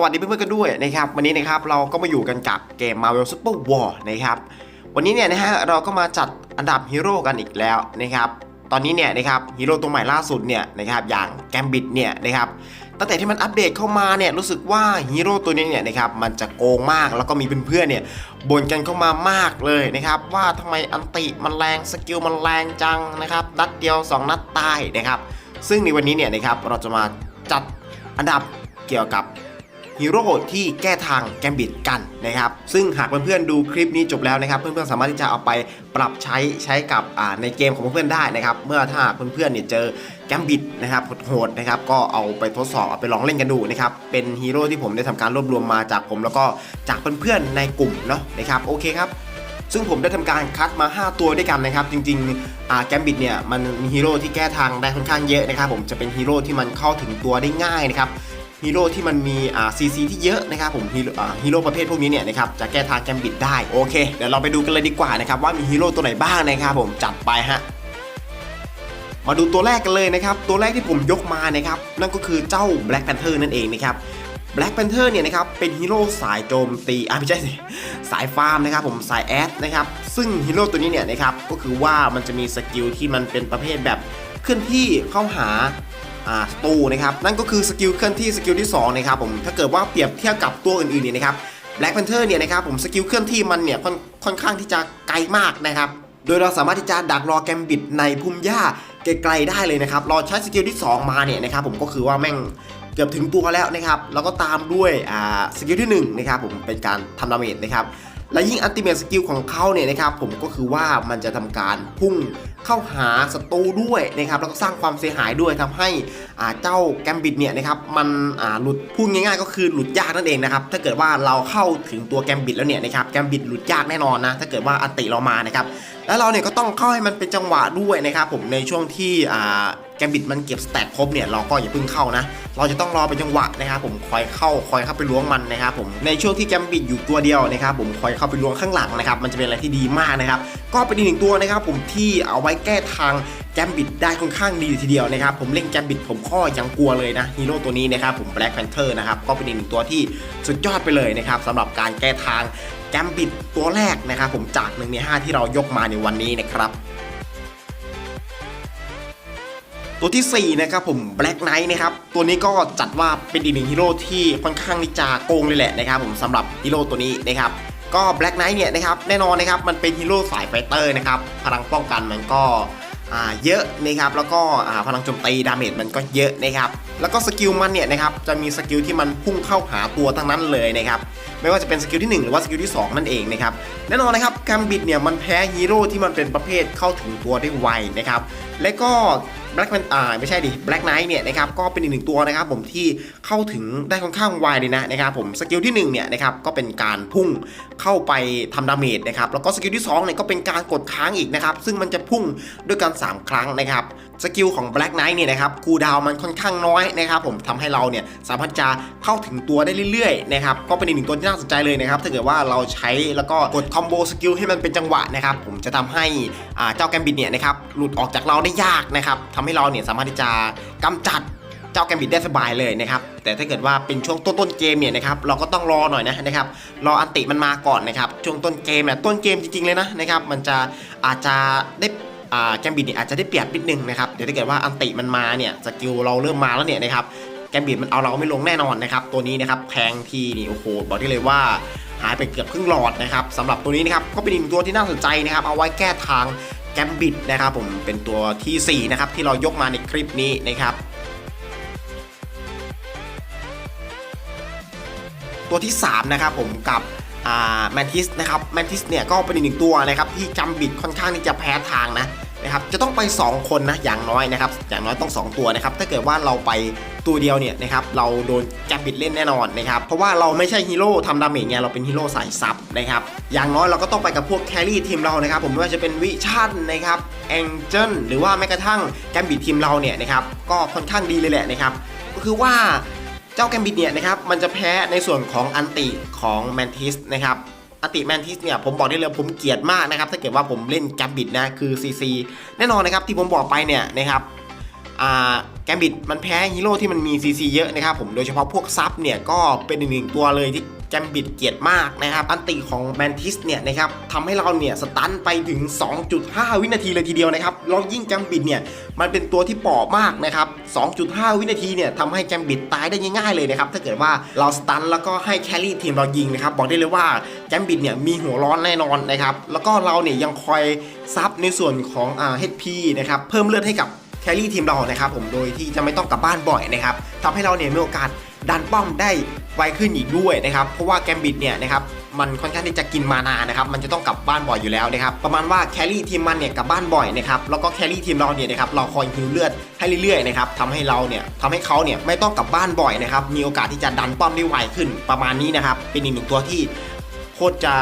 สวัสดีเพื่อนๆกันด้วยนะครับวันนี้นะครับเราก็มาอยู่กันกับเกม Marvel Super War นะครับวันนี้เนี่ยนะฮะเราก็มาจัดอันดับฮีโร่กันอีกแล้วนะครับตอนนี้เนี่ยนะครับฮีโร่ตัวใหม่ล่าสุดเนี่ยนะครับอย่างแกมบิดเนี่ยนะครับตั้งแต่ที่มันอัปเดตเข้ามาเนี่ยรู้สึกว่าฮีโร่ตัวนี้เนี่ยนะครับมันจะโกงมากแล้วก็มีเพื่อนๆเนี่ยบ่นกันเข้ามามากเลยนะครับว่าทำไมอันติมันแรงสกิลมันแรงจังนะครับนัดเดียว 2 นัดตายนะครับซึ่งในวันนี้เนี่ยนะครับเราจะมาจัดอันดับเกี่ยวกับ ฮีโร่ที่แก้ทางแกมบิดกันนะครับซึ่งหากเพื่อนๆดูคลิปนี้จบแล้วนะครับ เพื่อนๆสามารถที่จะเอาไปปรับใช้ใช้กับในเกมของเพื่อนๆได้นะครับเมื่อถ้าหากเพื่อนๆเนี่ยเจอแกมบิดนะครับโหดๆนะครับก็เอาไปทดสอบเอาไปลองเล่นกันดูนะครับเป็นฮีโร่ที่ผมได้ทำการรวบรวมมาจากผมแล้วก็จากเพื่อนๆในกลุ่มเนาะนะครับโอเคครับซึ่งผมได้ทำการคัดมา 5 ตัวด้วยกันนะครับ จริงๆแกมบิดเนี่ยมันมีฮีโร่ที่แก้ทางได้ค่อนข้างเยอะนะครับ ผมจะเป็นฮีโร่ที่มันเข้าถึงตัวได้ง่ายนะครับ ฮีโร่ที่มันมีอ่าซีซีที่เยอะนะครับผมฮีโร่ฮีโร่ประเภทพวกนี้เนี่ยนะครับจะแก้ทางแกมบิดได้โอเคเดี๋ยวเราไปดูกันเลยดีกว่านะครับว่ามีฮีโร่ตัวไหนบ้างนะครับผมจัดไปฮะมาดูตัวแรกกันเลยนะครับตัวแรกที่ผมยกมานะครับนั่นก็คือเจ้า Black Panther นั่นเองนะครับ Black Panther เนี่ยนะครับเป็นฮีโร่สายโจมตีอะไม่ใช่สิสายฟาร์มนะครับผมสายแอดนะครับซึ่งฮีโร่ตัวนี้เนี่ยนะครับก็คือว่ามันจะมีสกิลที่มันเป็นประเภทแบบเคลื่อนที่เข้าหา อ่าสตูนะครับนั่นก็คือสกิลเคลื่อนที่สกิลที่2นะครับผมถ้าเกิดว่าเปรียบเทียบกับตัวอื่นๆเนี่ยนะครับ Black Panther เนี่ยนะครับผมสกิลเคลื่อนที่มันเนี่ยค่อนค่อนข้างที่จะไกลมากนะครับโดยเราสามารถที่จะดักรอแกมบิดในพุ่มหญ้าไกลๆได้เลยนะครับเราใช้สกิลที่ 2 มาเนี่ยนะครับผมก็คือว่าแม่งเกือบถึงตัวแล้วนะครับแล้วก็ตามด้วยอ่าสกิลที่1นะครับผมเป็นการทำดาเมจนะครับ และยิ่งอัลติเม e สกิลของเขาเนี่ยนะครับผมก็คือว่ามันจะทำการพุ่งเข้าหาศัตรูด้วยนะครับแล้วก็สร้างความเสียหายด้วยทำให้อ่าเจ้าแกมบิดเนี่ยนะครับมันอ่าหลุดพูดง่ายๆ ก็คือหลุดยากนั่นเองนะครับถ้าเกิดว่าเราเข้าถึงตัวแกมบิดแล้วเนี่ยนะครับแกมบิดหลุดยากแน่นอนนะถ้าเกิดว่าอันติเรามานะครับแล้วเราเนี่ยก็ต้องเข้าให้มันเป็นจังหวะด้วยนะครับผมในช่วงที่อ่า แกมบิดมันเก็บสแต็กครบเนี่ยเราก็อย่าเพิ่งเข้านะ เราจะต้องรอเป็นจังหวะนะครับผมคอยเข้าคอยเข้าไปล้วงมันนะครับผมในช่วงที่แกมบิดอยู่ตัวเดียวนะครับผมคอยเข้าไปล้วงข้างหลังนะครับมันจะเป็นอะไรที่ดีมากนะครับก็เป็นอีกหนึ่งตัวนะครับผมที่เอาไว้แก้ทางแกมบิดได้ค่อนข้างดีทีเดียวนะครับผมเล่นแกมบิดผมก็ยังกลัวเลยนะฮีโร่ตัวนี้นะครับผม Black Panther นะครับก็เป็นอีกหนึ่งตัวที่สุดยอดไปเลยนะครับสำหรับการแก้ทางแกมบิดตัวแรกนะครับผมจากหนึ่งในห้าที่เรายกมาในวันนี้นะครับ ตัวที่ 4 นะครับผม Black Knight นะครับ ตัวนี้ก็จัดว่าเป็นอีกหนึ่งฮีโร่ที่ค่อนข้างที่จะโกงเลยแหละนะครับผมสำหรับฮีโร่ตัวนี้นะครับก็ Black Knight เนี่ยนะครับแน่นอนนะครับมันเป็นฮีโร่สายไฟเตอร์นะครับพลังป้องกันมันก็เยอะนะครับแล้วก็พลังโจมตีดาเมจมันก็เยอะนะครับแล้วก็สกิลมันเนี่ยนะครับจะมีสกิลที่มันพุ่งเข้าหาตัวทั้งนั้นเลยนะครับไม่ว่าจะเป็นสกิลที่ 1 หรือว่าสกิลที่ 2 นั่นเองนะครับแน่นอนนะครับแกมบิดเนี่ยมันแพ้ฮีโร่ที่มันเป็นประเภทเข้าถึงตัวได้ไวนะครับและก็ Black Man อ่าไม่ใช่ดิ Black Knight เนี่ยนะครับก็เป็นอีกหนึ่งตัวนะครับผมที่เข้าถึงได้ค่อนข้างไวเลยนะนะครับผมสกิลที่1เนี่ยนะครับก็เป็นการพุ่งเข้าไปทำดาเมจนะครับแล้วก็สกิลที่2เนี่ยก็เป็นการกดค้างอีกนะครับซึ่งมันจะพุ่งด้วยกัน 3 ครั้งนะครับสกิลของ Black Knight เนี่ยนะครับคูลดาวมันค่อนข้างน้อยนะครับผมทำให้เราเนี่ยสามารถจะเข้าถึงตัวได้เรื่อยๆนะครับก็เป็นอีกหนึ่งตัวที่น่าสนใจเลยนะครับถ้าเกิดว่าเราใช้แล้วก็กดคอมโบสกิลให้มันเป็นจังหวะนะครับผมจะทำให้อ่าเจ้าแกมบิดเนี่ยนะครับหลุดออกจากเราได้ยากนะครับทำให้เราเนี่ยสามารถที่จะกำจัดเจ้าแกมบิดได้สบายเลยนะครับแต่ถ้าเกิดว่าเป็นช่วงต้นๆเกมเนี่ยนะครับเราก็ต้องรอหน่อยนะนะครับรออันติมันมาก่อนนะครับช่วงต้นเกมเนี่ยต้นเกมจริงๆเลยนะนะครับมันจะอาจจะได้อ่าแกมบิดเนี่ยอาจจะได้เปรียบนิดนึงนะครับเดี๋ยวถ้าเกิดว่าอันติมันมาเนี่ยสกิลเราเริ่มมาแล้วเนี่ยนะครับ แกมบิดมันเอาเราไม่ลงแน่นอนนะครับ ตัวนี้นะครับแพงทีนี่โอ้โหบอกได้เลยว่าหายไปเกือบครึ่งหลอดนะครับสำหรับตัวนี้นะครับก็เป็นอีกหนึ่งตัวที่น่าสนใจนะครับ เอาไว้แก้ทางแกมบิดนะครับผมเป็นตัวทีสี่ 4 นะครับที่เรายกมาในคลิปนี้นะครับตัวที่ 3 นะครับผมกับแมนทิสนะครับแมนทิสเนี่ยก็เป็นอีกหนึ่งตัวนะครับที่จำบิดค่อนข้างที่จะแพ้ทางนะ นะครับจะต้องไป 2 คนนะอย่างน้อยนะครับอย่างน้อยต้อง 2 ตัวนะครับถ้าเกิดว่าเราไปตัวเดียวเนี่ยนะครับเราโดนจำบิดเล่นแน่นอนนะครับเพราะว่าเราไม่ใช่ฮีโร่ทำดาเมจไงเราเป็นฮีโร่สายซับนะครับอย่างน้อยเราก็ต้องไปกับพวกแครี่ทีมเรานะครับผมไม่ว่าจะเป็นวิชั่นนะครับแองเจิลหรือว่าแม้กระทั่งแกมบิดทีมเราเนี่ยนะครับก็ค่อนข้างดีเลยแหละนะครับก็คือว่าเจ้าแกมบิดเนี่ยนะครับมันจะแพ้ในส่วนของอันติของแมนทิสนะครับ อติแมนทิสเนี่ยผมบอกได้เลยผมเกลียดมากนะครับถ้าเกิดว่าผมเล่นแกมบิดนะคือ CC แน่นอนนะครับที่ผมบอกไปเนี่ยนะครับอ่าแกมบิดมันแพ้ฮีโร่ที่มันมีซีซีเยอะนะครับผมโดยเฉพาะพวกซับเนี่ยก็เป็นอีกหนึ่งตัวเลยที่ แกมบิดเกลียดมากนะครับ อันติของแมนทิสเนี่ยนะครับทำให้เราเนี่ยสตันไปถึง 2.5 วินาทีเลยทีเดียวนะครับแล้วยิ่งแกมบิดเนี่ยมันเป็นตัวที่ปอบมากนะครับ 2.5 วินาทีเนี่ยทำให้แกมบิดตายได้ง่ายๆเลยนะครับถ้าเกิดว่าเราสตันแล้วก็ให้แครี่ทีมเรายิงนะครับบอกได้เลยว่าแกมบิดเนี่ยมีหัวร้อนแน่นอนนะครับแล้วก็เราเนี่ยยังคอยซับในส่วนของอ่า HP นะครับเพิ่มเลือดให้กับแครี่ทีมเรานะครับผมโดยที่จะไม่ต้องกลับบ้านบ่อยนะครับทำให้เราเนี่ยมีโอกาสดันป้อมได้ ไวขึ้นอีกด้วยนะครับ เพราะว่าแกมบิดเนี่ยนะครับมันค่อนข้างที่จะกินมานานะครับ มันจะต้องกลับบ้านบ่อยอยู่แล้วนะครับ ประมาณว่าแครี่ทีมมันเนี่ยกลับบ้านบ่อยนะครับ แล้วก็แครี่ทีมเราเนี่ยนะครับ เราคอยฮิวเลือดให้เรื่อยๆนะครับทำให้เราเนี่ยทำให้เขาเนี่ยไม่ต้องกลับบ้านบ่อยนะครับ มีโอกาสที่จะดันป้อมได้ไวขึ้นประมาณนี้นะครับ เป็นอีกหนึ่งตัวที่โคตรจะ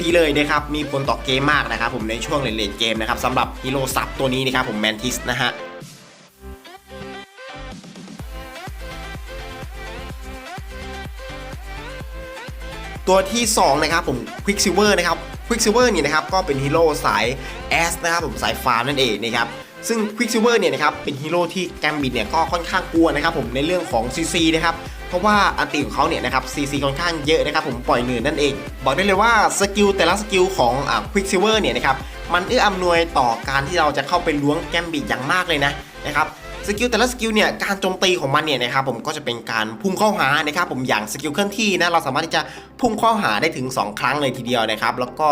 ดีเลยนะครับ มีผลต่อเกมมากนะครับ ผมในช่วงเลนเกมนะครับสำหรับฮีโร่ซับตัวนี้นะครับผมแมนทิสนะฮะ ตัวที่ 2 นะครับผม Quicksilver นะครับ Quicksilver เนี่ยนะครับก็เป็นฮีโร่สายแอสนะครับผมสายฟาร์มนั่นเองนะครับซึ่ง Quicksilver เนี่ยนะครับเป็นฮีโร่ที่แกมบิดเนี่ยก็ค่อนข้างกลัวนะครับผมในเรื่องของ CC นะครับเพราะว่าอันติของเขาเนี่ยนะครับ CC ค่อนข้างเยอะนะครับผมปล่อยเนินนั่นเอง บอกได้เลยว่าสกิลแต่ละสกิลของอ่า Quicksilver เนี่ยนะครับมันเอื้ออำนวยต่อการที่เราจะเข้าไปล้วงแกมบิดอย่างมากเลยนะนะครับ สกิลแต่ละสกิลเนี่ยการโจมตีของมันเนี่ยนะครับผมก็จะเป็นการพุ่งเข้าหานะครับผมอย่างสกิลเคลื่อนที่นะเราสามารถที่จะพุ่งเข้าหาได้ถึง 2 ครั้งเลยทีเดียวนะครับแล้วก็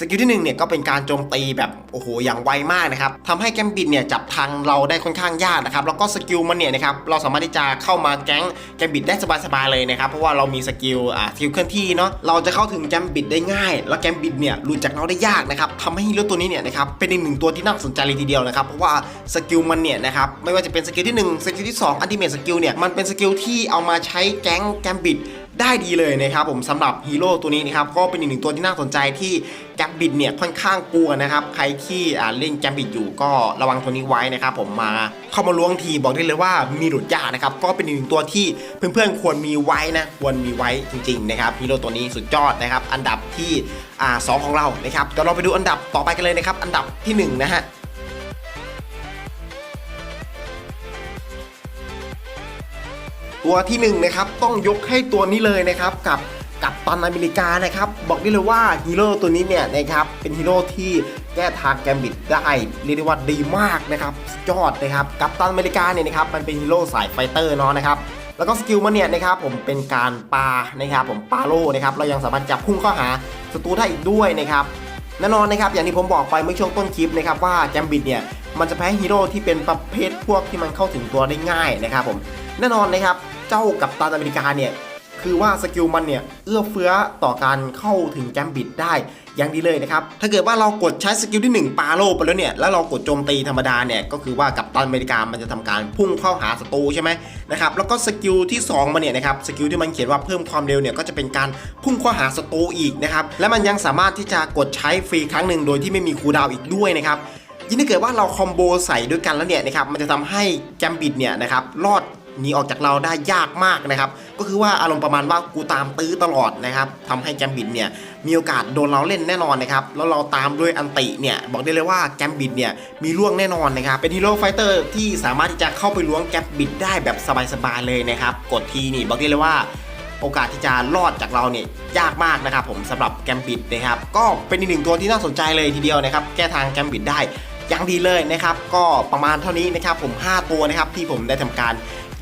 สกิลที่1เนี่ยก็เป็นการโจมตีแบบโอ้โหอย่างไวมากนะครับทำให้แกมบิดเนี่ยจับทางเราได้ค่อนข้างยากนะครับแล้วก็สกิลมันเนี่ยนะครับเราสามารถที่จะเข้ามาแก๊งแกมบิดได้สบายๆเลยนะครับเพราะว่าเรามีสกิลอ่าสกิลเคลื่อนที่เนาะเราจะเข้าถึงแกมบิดได้ง่าย แล้วแกมบิดเนี่ยหลุดจากเราได้ยากนะครับทำให้ฮีโร่ตัวนี้เนี่ยนะครับเป็นอีกหนึ่งตัวที่น่าสนใจเลยทีเดียวนะครับเพราะว่าสกิลมันเนี่ยนะครับไม่ว่าจะเป็นสกิลที่1สกิลที่2อันติเมทสกิลเนี่ยมันเป็นสกิลที่เอามาใช้แก๊งแกมบิดได้ดีเลยนะครับผมสำหรับฮีโร่ตัวนี้นะครับก็เป็นอีกหนึ่งตัวที่น่าสนใจที่แกมบิดเนี่ยค่อนข้างกลัวนะครับใครที่เล่นแกมบิดอยู่ก็ระวังตัวนี้ไว้นะครับผมมาเข้ามาล้วงทีบอกได้เลยว่ามีหลุดยากนะครับก็เป็นอีกหนึ่งตัวที่เพื่อนๆควรมีไว้นะควรมีไว้จริงๆนะครับฮีโร่ตัวนี้สุดยอดนะครับอันดับที่อ่าสองของเรานะครับเดี๋ยวเราไปดูอันดับต่อไปกันเลยนะครับอันดับที่หนึ่งนะฮะ ตัวที่1นงนะครับต้องยกให้ตัวนี้เลยนะครับกับกับตันอเมริกานะครับบอกได้เลยว่าฮีโร่ตัวนี้เนี่ยนะครับเป็นฮีโร่ที่แก้ทางแกมบิดได้เรียกได้ว่าดีมากนะครับยอดนะครับกับตันอเมริกาเนี่ยนะครับมันเป็นฮีโร่สายไฟเตอร์เนาะนะครับแล้วก็สกิลมันเนี่ยนะครับผมเป็นการปานะครับผมปาโล่นะครับเรายังสามารถจับพุ่งเข้าหาศัตรูได้อีกด้วยนะครับแน่นอนนะครับอย่างที่ผมบอกไปเมื่อช่วงต้นคลิปนะครับว่าแกมบิดเนี่ยมันจะแพ้ฮีโร่ที่เป็นประเภทพวกที่มันเข้าถึงตัวได้ง่ายนะครับผมแน่นอนนะครับ เจ้ากับตันอเมริกาเนี่ยคือว่าสกิลมันเนี่ยเอื้อเฟื้อต่อการเข้าถึงแกมบิดได้อย่างดีเลยนะครับ ถ้าเกิดว่าเรากดใช้สกิลที่ 1 ปาโลไปแล้วเนี่ย แล้วเรากดโจมตีธรรมดาเนี่ย ก็คือว่ากับตันอเมริกามันจะทำการพุ่งเข้าหาศัตรูใช่ไหมนะครับ แล้วก็สกิลที่ 2 มันเนี่ยนะครับ สกิลที่มันเขียนว่าเพิ่มความเร็วเนี่ย ก็จะเป็นการพุ่งเข้าหาศัตรูอีกนะครับ และมันยังสามารถที่จะกดใช้ฟรีครั้งหนึ่งโดยที่ไม่มีคูลดาวอีกด้วยนะครับยิ่งถ้าเกิดว่าเราคอมโบใส่ด้วยกันแล้วเนี่ยนะครับ มันจะทำให้แกมบิดเนี่ยนะครับรอด หนีออกจากเราได้ยากมากนะครับ ก็คือว่าอารมณ์ประมาณว่ากูตามตื้อตลอดนะครับทำให้แกมบิดเนี่ยมีโอกาสโดนเราเล่นแน่นอนนะครับ แล้วเราตามด้วยอันติเนี่ยบอกได้เลยว่าแกมบิดเนี่ยมีล่วงแน่นอนนะครับ เป็นฮีโร่ไฟเตอร์ที่สามารถที่จะเข้าไปล้วงแกมบิดได้แบบสบายๆเลยนะครับ กดทีนี่บอกได้เลยว่าโอกาสที่จะรอดจากเราเนี่ยยากมากนะครับผมสำหรับแกมบิดนะครับก็เป็นอีกหนึ่งตัวที่น่าสนใจเลยทีเดียวนะครับแก้ทางแกมบิดได้อย่างดีเลยนะครับ ก็ประมาณเท่านี้นะครับผม 5 ตัวนะครับที่ผมได้ทำการ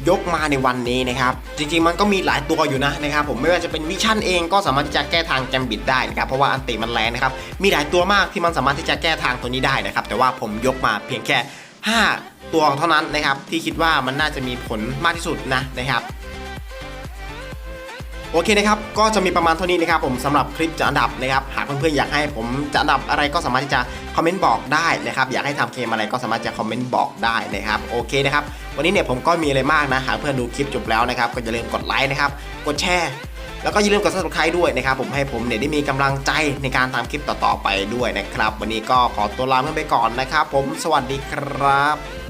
ยกมาในวันนี้นะครับ จริงๆมันก็มีหลายตัวอยู่นะนะครับผมไม่ว่าจะเป็นวิชั่นเองก็สามารถที่จะแก้ทางแกมบิดได้นะครับเพราะว่าอันติมันแรงนะครับมีหลายตัวมากที่มันสามารถที่จะแก้ทางตัวนี้ได้นะครับแต่ว่าผมยกมาเพียงแค่ 5 ตัวเท่านั้นนะครับที่คิดว่ามันน่าจะมีผลมากที่สุดนะนะครับโอเคนะครับ ก็จะมีประมาณเท่านี้นะครับผมสำหรับคลิปจัดอันดับนะครับ หากเพื่อนๆอยากให้ผมจัดอันดับอะไรก็สามารถที่จะคอมเมนต์บอกได้นะครับ อยากให้ทำเกมอะไรก็สามารถจะคอมเมนต์บอกได้นะครับ โอเคนะครับ วันนี้เนี่ยผมก็มีอะไรมากนะหากเพื่อนดูคลิปจบแล้วนะครับก็อย่าลืมกดไลค์นะครับกดแชร์แล้วก็อย่าลืมกด subscribe ด้วยนะครับผมให้ผมเนี่ยได้มีกำลังใจในการทำคลิปต่อๆไปด้วยนะครับ วันนี้ก็ขอตัวลาเพื่อนไปก่อนนะครับ ผมสวัสดีครับ